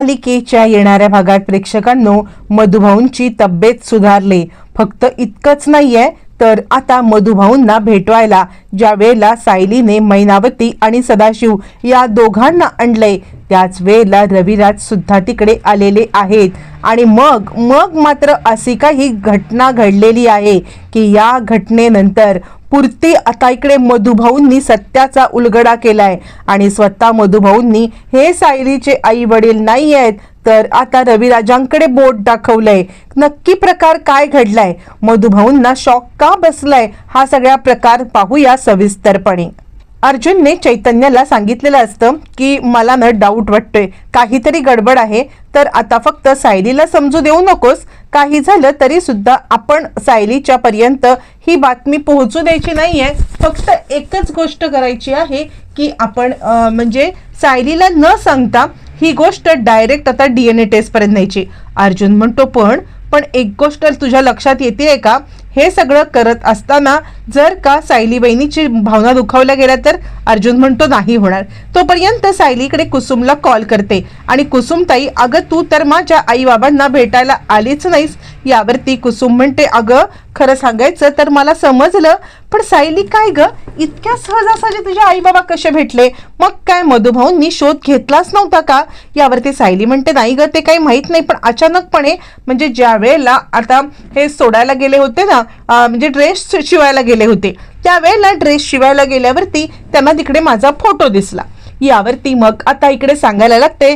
पालिकेच्या येणाऱ्या भागात प्रेक्षकांनो मधुभाऊंची तब्येत सुधारली. फक्त इतकंच नाहीये तर आता मधुभाऊंना भेटवायला ज्या वेळेला सायलीने मैनावती आणि सदाशिव या दोघांना आणले त्याच वेळेला रविराज सुद्धा तिकडे आलेले आहेत. आणि मग मग मात्र अशी काही घटना घडलेली आहे की या घटनेनंतर पुरती आता इकडे मधुभाऊंनी सत्याचा उलगडा केलाय. आणि स्वतः मधुभाऊंनी हे सायलीचे आई वडील नाही आहेत तर आता रविराजांकडे बोट दाखवलंय. नक्की प्रकार काय घडलाय? मधुभाऊंना शॉक का बसलाय? हा सगळा प्रकार पाहूया सविस्तरपणे. अर्जुनने चैतन्याला सांगितलेलं असतं की मला ना डाऊट वाटतोय. काहीतरी गडबड आहे तर आता फक्त सायलीला समजू देऊ नकोस. काही झालं तरी सुद्धा आपण सायलीच्या पर्यंत ही बातमी पोहोचू द्यायची नाहीये. फक्त एकच गोष्ट करायची आहे की आपण म्हणजे सायलीला न सांगता ही गोष्ट डायरेक्ट आता डी एन ए टेस्टपर्यंत न्यायची. अर्जुन म्हणतो पण पण एक गोष्ट तुझ्या लक्षात येते का? हे सगळं करत असताना जर का सायली बहिणीची भावना दुखावल्या गेल्या तर अर्जुन म्हणतो नाही होणार. तोपर्यंत सायलीकडे कुसुमला कॉल करते आणि कुसुमताई अगं तू तर माझ्या आई बाबांना भेटायला आलीच नाहीस. यावरती कुसुम म्हणते अगं खरं सांगायचं तर मला समजलं पण सायली काय ग? इतक्या सहजासहजी तुझे आई बाबा कसे भेटले? मग काय मधुभाऊंनी शोध घेतलाच नव्हता का? यावरती सायली म्हणते नाही ग ते काही माहीत नाही पण अचानकपणे म्हणजे ज्या वेळेला आता हे सोडायला गेले होते ना म्हणजे ड्रेस शिवायला गेले होते. त्यावेळेला ड्रेस शिवायला गेल्यावरती त्यांना तिकडे माझा फोटो दिसला. यावरती मग आता इकडे सांगायला लागते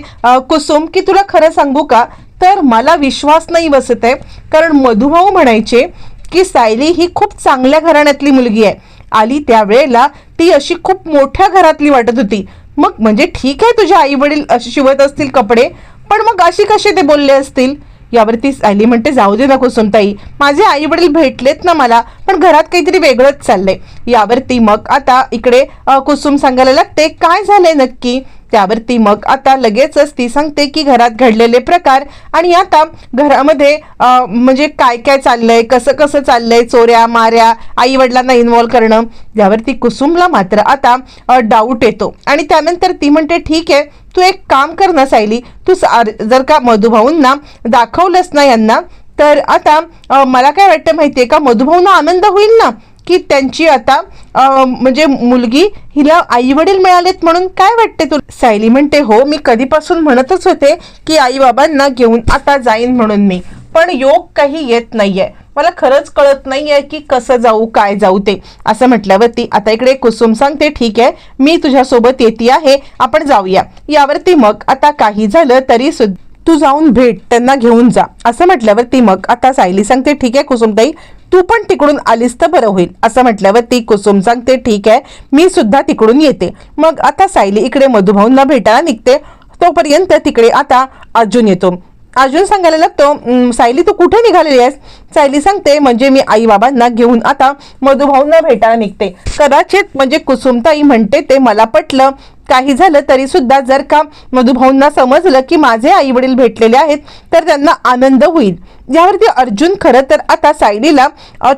कुसुम की तुला खरं सांगू का? तर मला विश्वास नाही बसत आहे. कारण मधुभाऊ म्हणायचे की सायली ही खूप चांगल्या घराण्यातली मुलगी आहे. आली त्यावेळेला ती अशी खूप मोठ्या घरातली वाटत होती. मग म्हणजे ठीक आहे तुझे आई वडील असे शिवत असतील कपडे पण मग अशी कसे ते बोलले असतील? यावरती सायली म्हणते जाऊ दे नको सुमताई माझे आई वडील भेटलेत ना मला पण घरात काहीतरी वेगळंच चाललंय. यावरती मग आता इकडे कुसुम सांगायला लागते काय झालंय नक्की? त्यावरती मग आता लगेचच ती सांगते की घरात घडलेले प्रकार आणि आता घरामध्ये म्हणजे काय काय चाललंय कसं कसं चाललंय चोऱ्या माऱ्या आई वडिलांना इन्व्हॉल्व करणं. यावरती कुसुमला मात्र आता डाऊट येतो. आणि त्यानंतर ती म्हणते ठीक आहे तू एक काम कर ना सायली. तू जर का मधुभाऊंना दाखवलंस ना यांना तर आता मला काय वाटतं माहिती आहे का मधुभाऊंना आनंद होईल ना की त्यांची आता म्हणजे मुलगी हिला आई वडील मिळालेत म्हणून काय वाटते तू सायली म्हणते हो मी कधीपासून म्हणतच होते की आई बाबांना घेऊन आता जाईन म्हणून मी. पण योग काही येत नाहीये. मला खरंच कळत नाहीये की कसं जाऊ काय जाऊ ते. असं म्हटल्यावरती आता इकडे कुसुम सांगते ठीक आहे मी तुझ्यासोबत येते आहे आपण जाऊया. यावरती मग आता काही झालं तरी सुद्धा तू जाऊन भेट त्यांना घेऊन जा. असं म्हटल्यावरती मग आता सायली सांगते ठीक आहे कुसुमताई तू पण तिकडून आलीस तर बरं होईल. असं म्हटल्यावर ती कुसुम सांगते ठीक आहे मी सुद्धा तिकडून येते. मग आता सायली इकडे मधुभाऊंना भेटायला निघते. तोपर्यंत तिकडे आता अर्जुन येतो. अर्जुन सांगायला लागतो सायली तू कुठे निघालेली आहेस? सायली सांगते म्हणजे मी आई बाबांना घेऊन आता मधुभाऊंना भेटायला निघते. कदाचित म्हणजे कुसुमताई म्हणते ते मला पटलं. काही झालं तरी सुद्धा जर का मधुभाऊंना समजलं की माझे आई वडील भेटलेले आहेत तर त्यांना आनंद होईल. यावरती अर्जुन खरं तर आता सायलीला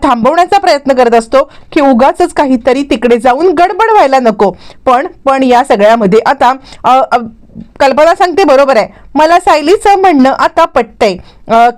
थांबवण्याचा प्रयत्न करत असतो की उगाच काहीतरी तिकडे जाऊन गडबड व्हायला नको. पण पण या सगळ्यामध्ये आता कल्पना सांगते बरोबर आहे. मला सायलीचं म्हणणं आता पटतंय.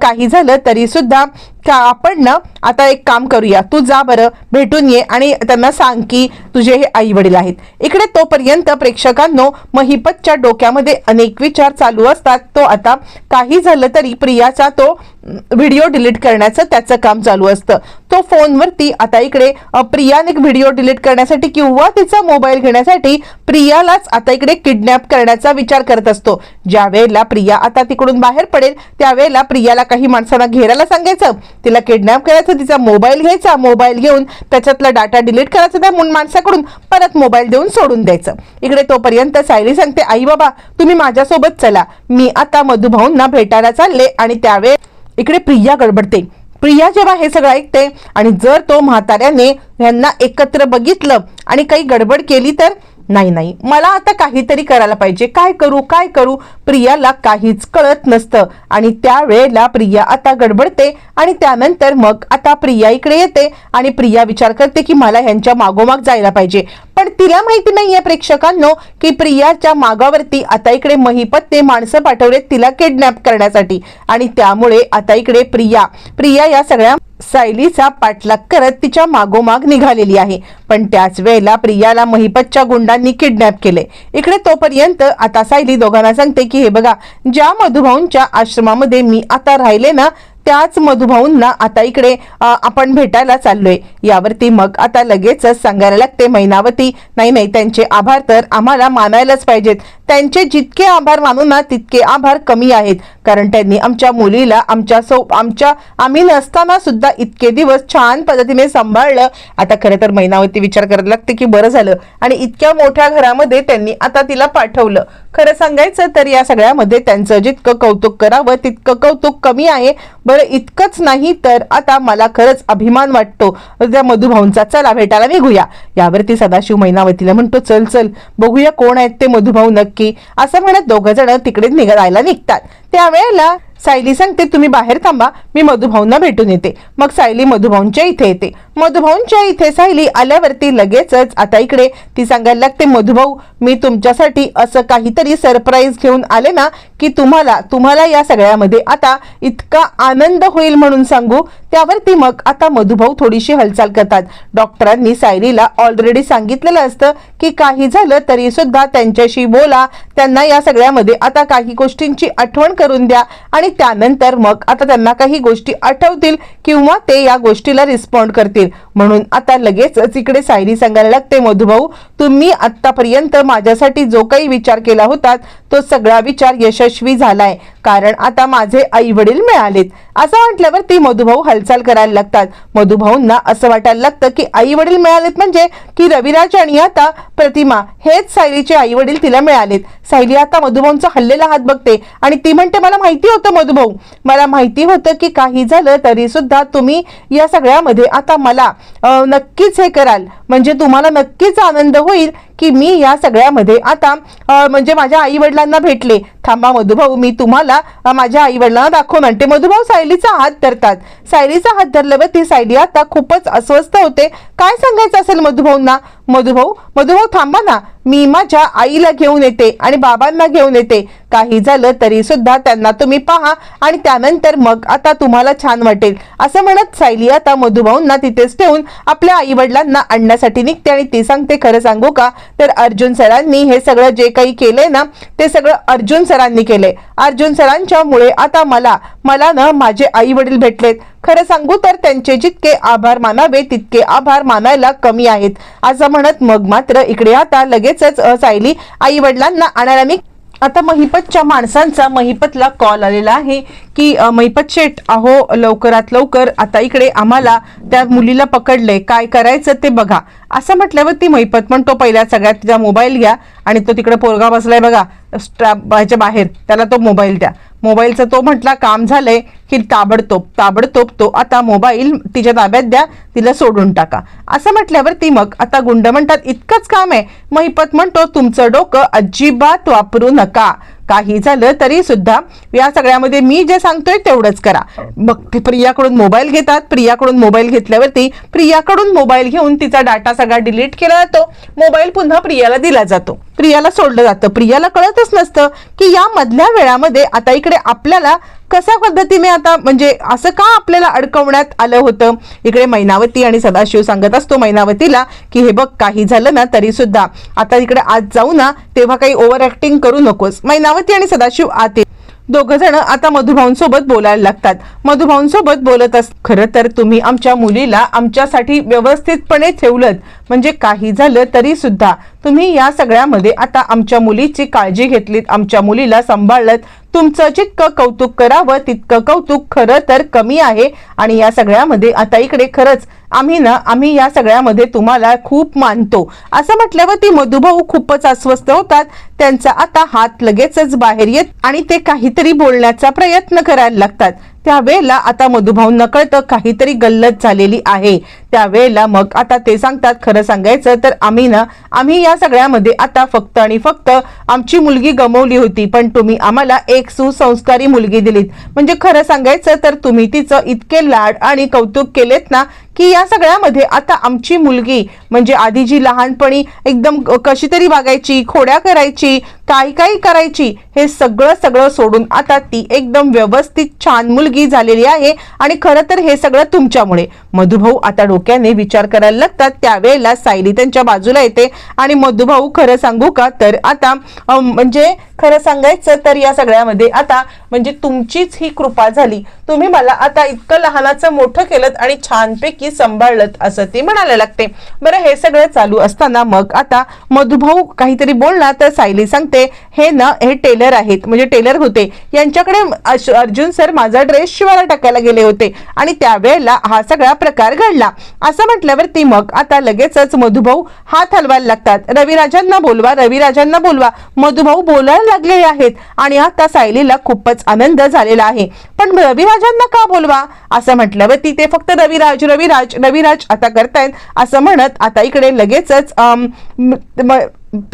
काही झालं तरी सुद्धा का आपण ना आता एक काम करूया. तू जा बरं भेटून ये आणि त्यांना सांग की तुझे हे आई वडील आहेत. इकडे तोपर्यंत प्रेक्षकांनो महिपतच्या डोक्यामध्ये अनेक विचार चालू असतात. तो आता काही झालं तरी प्रियाचा तो व्हिडिओ डिलीट करण्याचं त्याचं काम चालू असतं. तो फोनवरती आता इकडे अ, प्रियाने व्हिडिओ डिलीट करण्यासाठी किंवा तिचा मोबाईल घेण्यासाठी प्रियालाच आता इकडे किडनॅप करण्याचा विचार करत असतो. ज्या वेळेला प्रिया आता तिकडून बाहेर पडेल त्यावेळेला प्रियाला काही माणसांना घेरायला सांगायचं. तिला किडनॅप करायचं तिचा मोबाईल घ्यायचा मोबाईल घेऊन त्याच्यातला डाटा डिलीट करायचा त्या माणसाकडून परत मोबाईल देऊन सोडून द्यायचं. इकडे तोपर्यंत सायली सांगते आई बाबा तुम्ही माझ्यासोबत चला. मी आता मधुभाऊंना भेटायला चालले आणि त्यावेळे इकडे प्रिया गडबडते. प्रिया जेव्हा हे सगळं ऐकते आणि जर तो म्हाताऱ्याने यांना एकत्र बघितलं आणि काही गडबड केली तर? नाही नाही. मला आता काहीतरी करायला पाहिजे. काय करू काय करू? प्रियाला काहीच कळत नसतं. आणि त्यावेळेला प्रिया आता गडबडते आणि त्यानंतर मग आता प्रिया इकडे येते आणि प्रिया विचार करते की मला ह्यांच्या मागोमाग जायला पाहिजे. पण तिला माहिती नाहीये प्रेक्षकांनो की प्रियाच्या मागावरती आता इकडे महिपतने माणसं पाठवलेत तिला किडनॅप करण्यासाठी. आणि त्यामुळे आता इकडे प्रिया. प्रिया या सगळ्या सायलीचा पाठलाग करत तिच्या मागोमाग निघालेली आहे. पण त्याच वेळेला प्रियाला महिपतच्या गुंडांनी किडनॅप केले. इकडे तोपर्यंत आता सायली दोघांना सांगते की हे बघा ज्या मधुभाऊंच्या आश्रमामध्ये मी आता राहिले ना त्याच मधुभाऊंना आता इकडे आपण भेटायला चाललोय. यावरती मग आता लगेचच सांगायला लागते मैनावती. नाही नाही त्यांचे आभार तर आम्हाला मानायलाच पाहिजेत. त्यांचे जितके आभार मानू ना तितके आभार कमी आहेत. कारण त्यांनी आमच्या मुलीला आमच्या सौ आमच्या आम्ही नसताना सुद्धा इतके दिवस छान पद्धतीने सांभाळलं. आता खरं तर मैनावती विचार करायला लागते की बरं झालं. आणि इतक्या मोठ्या घरामध्ये त्यांनी आता तिला पाठवलं. खरं सांगायचं तर या सगळ्यामध्ये त्यांचं जितकं कौतुक करावं तितकं कौतुक कमी आहे. बरं इतकंच नाही तर आता मला खरंच अभिमान वाटतो. त्या मधुभाऊंचा चला भेटायला निघूया. यावरती सदाशिव मैनावतीला म्हणतो चल चल बघूया कोण आहेत ते मधुभाऊ नक्की. असं म्हणत दोघं जण तिकडे निघायला निघतात. त्यावेळेला सायली सांगते तुम्ही बाहेर थांबा मी मधुभाऊंना भेटून येते. मग सायली मधुभाऊंच्या इथे येते. मधुभाऊंच्या इथे सायली आल्यावरती लगेचच आता इकडे. ती सांगायला लागते मधुभाऊ मी तुमच्यासाठी असं काहीतरी सरप्राईज घेऊन आले ना की तुम्हाला तुम्हाला या सगळ्यामध्ये आता इतका आनंद होईल म्हणून सांगू त्यावरती मग आता मधुभाऊ थोडीशी हालचाल करतात. डॉक्टरांनी सायरीला ऑलरेडी सांगितलेलं असतं की काही झालं तरी सुद्धा त्यांच्याशी बोला त्यांना या सगळ्यामध्ये आता काही गोष्टींची आठवण करून द्या आणि त्यानंतर मग आता त्यांना काही गोष्टी आठवतील किंवा ते या गोष्टीला रिस्पॉन्ड करतील. म्हणून आता लगेचच इकडे सायरी सांगायला लागते मधुभाऊ तुम्ही आतापर्यंत माझ्यासाठी जो काही विचार केला होता तो सगळा विचार यशस्वी झालाय. कारण आता माझे आई वडील मिळालेत. असं म्हटल्यावर ती मधुभाऊ हालचाल करायला लागतात. मधुभाऊंना असं वाटायला लागतं की आई वडील मिळालेत म्हणजे की रविराज आणि आता प्रतिमा हेच सायलीचे आई वडील तिला मिळालेत. सायली आता मधुभाऊंचा हल्लेला हात बघते आणि ती म्हणते मला माहिती होतं मधुभाऊ. मला माहिती होतं की काही झालं तरी सुद्धा तुम्ही या सगळ्यामध्ये आता मला नक्कीच हे कराल. म्हणजे तुम्हाला नक्कीच आनंद होईल की मी या सगळ्यामध्ये आता म्हणजे माझ्या आई वडिलांना भेटले. थांबा मधुभाऊ मी तुम्हाला माझ्या आई वडिलांना दाखव म्हणते मधुभाऊ सायलीचा हात धरतात. सायलीचा हात धरल्यावर ती सायली आता खूपच अस्वस्थ होते. काय सांगायचं असेल मधुभाऊंना? मधुभाऊ मधुभाऊ थांबा ना. मी माझ्या आईला घेऊन येते आणि बाबांना घेऊन येते. काही झालं तरी सुद्धा त्यांना तुम्ही पहा आणि त्यानंतर मग आता तुम्हाला छान वाटेल. असं म्हणत सायली आता मधुभाऊंना तिथेच ठेवून आपल्या आई वडिलांना आणण्यासाठी निघते आणि ती सांगते खरं सांगू का? तर अर्जुन सरांनी हे सगळं जे काही केलंय ना ते सगळं अर्जुन सरांनी केलंय. अर्जुन सरांच्यामुळे आता मला मला ना माझे आई वडील भेटलेत. खरं सांगू तर त्यांचे जितके आभार मानावे तितके आभार मानायला कमी आहेत. असं म्हणत मग मात्र इकडे आता लगेचच असायली सायली आई वडिलांना आणायला मी आता महिपतच्या माणसांचा महिपतला कॉल आलेला आहे की महिपत शेठ अहो लवकरात लवकर आता इकडे आम्हाला त्या मुलीला पकडले काय करायचं ते बघा. असं म्हटल्यावर ती महिपत म्हणतो पहिल्या सगळ्यात तिचा मोबाईल घ्या आणि तो तिकडे पोरगा बसलाय बघा. स्ट्रॅप ह्याच्या बाहेर. त्याला तो मोबाईल द्या. मोबाईलचा तो म्हटला काम झालंय. की ताबडतोब ताबडतोब तो आता मोबाईल तिच्या ताब्यात द्या तिला सोडून टाका. असं म्हटल्यावर ती मग आता गुंड म्हणतात इतकंच काम आहे. महिपत म्हणतो तुमचं डोकं अजिबात वापरू नका. काही झालं तरी सुद्धा या सगळ्यामध्ये मी जे सांगतोय तेवढंच करा. मग ते प्रियाकडून मोबाईल घेतात. प्रियाकडून मोबाईल घेतल्यावरती प्रियाकडून मोबाईल घेऊन तिचा डाटा सगळा डिलीट केला जातो. मोबाईल पुन्हा प्रियाला दिला जातो. प्रियाला सोडलं जातं. प्रियाला कळतच नसतं की या मधल्या वेळामध्ये आता इकडे आपल्याला कशा पद्धतीने आता म्हणजे असं का आपल्याला अडकवण्यात आलं होतं? इकडे मैनावती आणि सदाशिव सांगत असतो मैनावतीला की हे बघ काही झालं ना तरी सुद्धा. आता इकडे आज जाऊ ना तेव्हा काही ओव्हर ऍक्टिंग करू नकोस. मैनावती आणि सदाशिव आते दोघ जण आता मधुभाऊंसोबत बोलायला लागतात. मधुभाऊंसोबत बोलत अस खरं तर तुम्ही आमच्या मुलीला आमच्यासाठी व्यवस्थितपणे ठेवलं म्हणजे काही झालं तरी सुद्धा. तुम्ही या सगळ्यामध्ये आता आमच्या मुलीची काळजी घेतलीत आमच्या मुलीला सांभाळलं तुमचं जितकं कौतुक करावं तितकं कौतुक खरं तर कमी आहे. आणि या सगळ्यामध्ये आता इकडे खरंच आम्ही ना आम्ही या सगळ्यामध्ये तुम्हाला खूप मानतो. असं म्हटल्यावर ती मधुभाऊ खूपच अस्वस्थ होतात. त्यांचा आता हात लगेचच बाहेर येत आणि ते काहीतरी बोलण्याचा प्रयत्न करायला लागतात. त्यावेळेला आता मधुभाऊ नकळतं काहीतरी गल्लत झालेली आहे. त्यावेळेला मग आता ते सांगतात खरं सांगायचं तर आम्ही ना आम्ही या सगळ्यामध्ये आता फक्त आणि फक्त आमची मुलगी गमवली होती पण तुम्ही आम्हाला एक सुसंस्कारी मुलगी दिलीत. म्हणजे खरं सांगायचं तर तुम्ही तिचं इतके लाड आणि कौतुक केलेत ना की या सगळ्यामध्ये आता आमची मुलगी म्हणजे आधी जी लहानपणी एकदम कशी तरी वागायची खोड्या करायची काही काही करायची हे सगळं सगळं सोडून आता ती एकदम व्यवस्थित छान मुलगी झालेली आहे आणि खरं तर हे सगळं तुमच्यामुळे. मधुभाऊ आता डोक्याने विचार करायला लागतात. त्यावेळेला सायली त्यांच्या बाजूला येते आणि मधुभाऊ खरं सांगू का? तर आता म्हणजे खरं सांगायचं तर या सगळ्यामध्ये आता म्हणजे तुमचीच ही कृपा झाली. तुम्ही मला आता इतकं लहानाचं मोठं केलं आणि छानपैकी सांभाळलं असं ती म्हणायला लागते. बरं हे सगळं चालू असताना मग आता मधुभाऊ काहीतरी बोलला तर सायली सांगते हे ना हे टेलर आहेत. म्हणजे टेलर होते. यांच्याकडे अश- अर्जुन सर माझा ड्रेस शिवायला टाकायला गेले होते आणि त्यावेळेला हा सगळा प्रकार घडला. असं म्हटल्यावरती मग आता लगेचच मधुभाऊ हात हलवायला लागतात. रविराजांना बोलवा रविराजांना बोलवा. मधुभाऊ बोलायला लागलेले आहेत. आणि आता सायलीला खूपच आनंद झालेला आहे. पण रविराजांना का बोलवा? असं म्हटल्यावरती ते फक्त रविराज रविराज रविराज आता करतायत. असं म्हणत आता इकडे लगेचच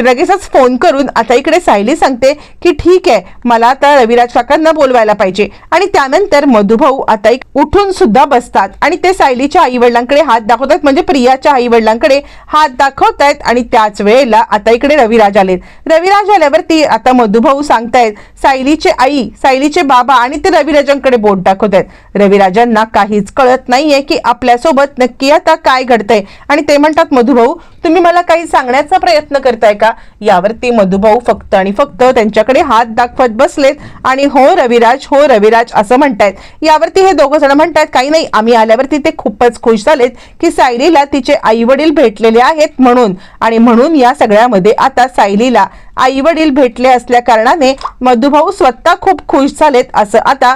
लगेचच फोन करून आता इकडे सायली सांगते की ठीक आहे मला आता रविराज काकांना बोलवायला पाहिजे. आणि त्यानंतर मधुभाऊ आता एक उठून सुद्धा बसतात. आणि ते सायलीच्या आई वडिलांकडे हात दाखवतात. म्हणजे प्रियाच्या आई वडिलांकडे हात दाखवतायत आणि त्याच वेळेला आता इकडे रविराज आलेत. रविराज आल्यावरती आता मधुभाऊ सांगतायत सायलीचे आई सायलीचे बाबा आणि ते रविराजांकडे बोट दाखवतायत. रविराजांना काहीच कळत नाहीये की आपल्यासोबत नक्की आता काय घडतंय. आणि ते म्हणतात मधुभाऊ तुम्ही मला काही सांगण्याचा प्रयत्न करताय का? यावरती मधुभाऊ फक्त आणि फक्त त्यांच्याकडे हात दाखवत बसलेत आणि हो रविराज हो रविराज असं म्हणतायत. यावरती हे दोघं जण म्हणतात काही नाही आम्ही आल्यावरती ते खूपच खुश झालेत की सायलीला तिचे आई वडील भेटलेले आहेत म्हणून आणि म्हणून या सगळ्यामध्ये आता सायलीला आई वडील भेटले असल्या कारणाने मधुभाऊ स्वतः खूप खुश झालेत असं आता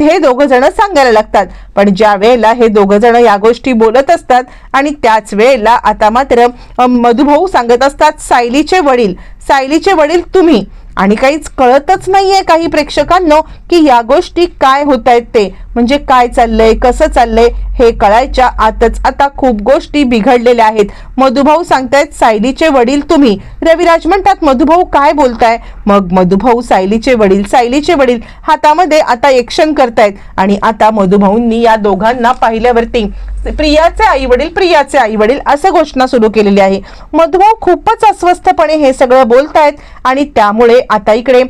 हे दोघं जण सांगायला लागतात. पण ज्या वेळेला हे दोघं जण या गोष्टी बोलत असतात आणि त्याच वेळेला आता मात्र मधुभाऊ सांगत असतात सायलीचे वडील सायलीचे वडील तुम्ही. आणि काहीच कळतच नाहीये काही प्रेक्षकांनो की या गोष्टी काय होत आहेत ते. म्हणजे काय चाललंय कसं चाललंय हे कळायच्या आतच आता खूप गोष्टी बिघडलेल्या आहेत. मधुभाऊ सांगतायत सायलीचे वडील तुम्ही. रविराज म्हणतात मधुभाऊ काय बोलताय? मग मधुभाऊ सायलीचे वडील सायलीचे वडील हातामध्ये आता एक्शन करतायत. आणि आता मधुभाऊंनी या दोघांना पाहिल्यावरती प्रियाचे आई वडील प्रियाचे आई वडील असं घोषणा सुरू केलेली आहे. मधुभाऊ खूपच अस्वस्थपणे हे सगळं बोलतायत आणि त्यामुळे आता इकडे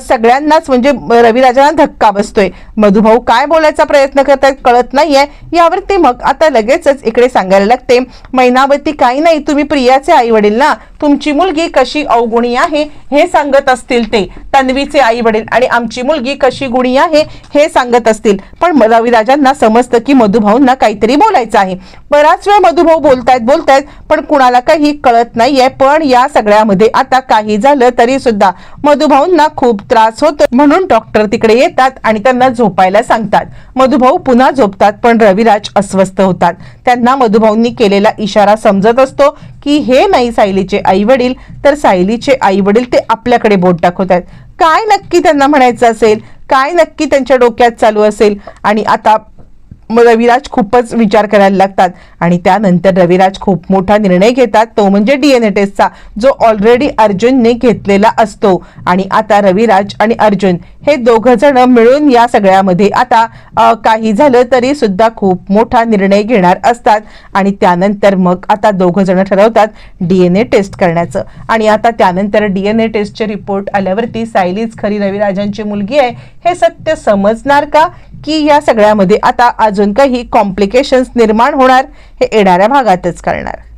सगळ्यांनाच म्हणजे रविराजांना धक्का बसतोय. मधुभाऊ काय करायचा प्रयत्न करतायत कळत नाहीये. यावरती मग आता लगेचच इकडे सांगायला लागते. मैनावती काही नाही तुम्ही प्रियाचे आई वडील ना. तुमची मुलगी कशी अवगुणी आहे हे सांगत असतील ते. तन्वीचे आई वडील आणि आमची मुलगी कशी गुणी आहे हे सांगत असतील. पण रविराजांना समजतं की मधुभाऊंना काहीतरी बोलायचं आहे. बराच वेळ मधुभाऊ बोलतायत बोलतायत पण कुणाला काही कळत नाहीये. पण या सगळ्यामध्ये आता काही झालं तरी सुद्धा मधुभाऊंना खूप त्रास होतो. म्हणून डॉक्टर तिकडे येतात आणि त्यांना झोपायला सांगतात. मधुभाऊ पुन्हा झोपतात पण रविराज अस्वस्थ होतात. त्यांना मधुभाऊंनी केलेला इशारा समजत असतो की हे नाही सायलीचे आई वडील तर सायलीचे आई वडील ते आपल्याकडे बोट दाखवत आहेत काय नक्की त्यांना म्हणायचं असेल? काय नक्की त्यांच्या डोक्यात चालू असेल? आणि आता मग रविराज खूपच विचार करायला लागतात. आणि त्यानंतर रविराज खूप मोठा निर्णय घेतात. तो म्हणजे डीएनए टेस्टचा जो ऑलरेडी अर्जुनने घेतलेला असतो. आणि आता रविराज आणि अर्जुन हे दोघं जण मिळून या सगळ्यामध्ये आता काही झालं तरी सुद्धा खूप मोठा निर्णय घेणार असतात. आणि त्यानंतर मग आता दोघं जण ठरवतात डीएनए टेस्ट करण्याचं. आणि आता त्यानंतर डीएनए टेस्टचे रिपोर्ट आल्यावरती सायलीच खरी रविराजांची मुलगी आहे. हे सत्य समजणार का? की या सगळ्यामध्ये आता अजून काही कॉम्प्लिकेशन्स निर्माण होणार हे येणाऱ्या भागातच करणार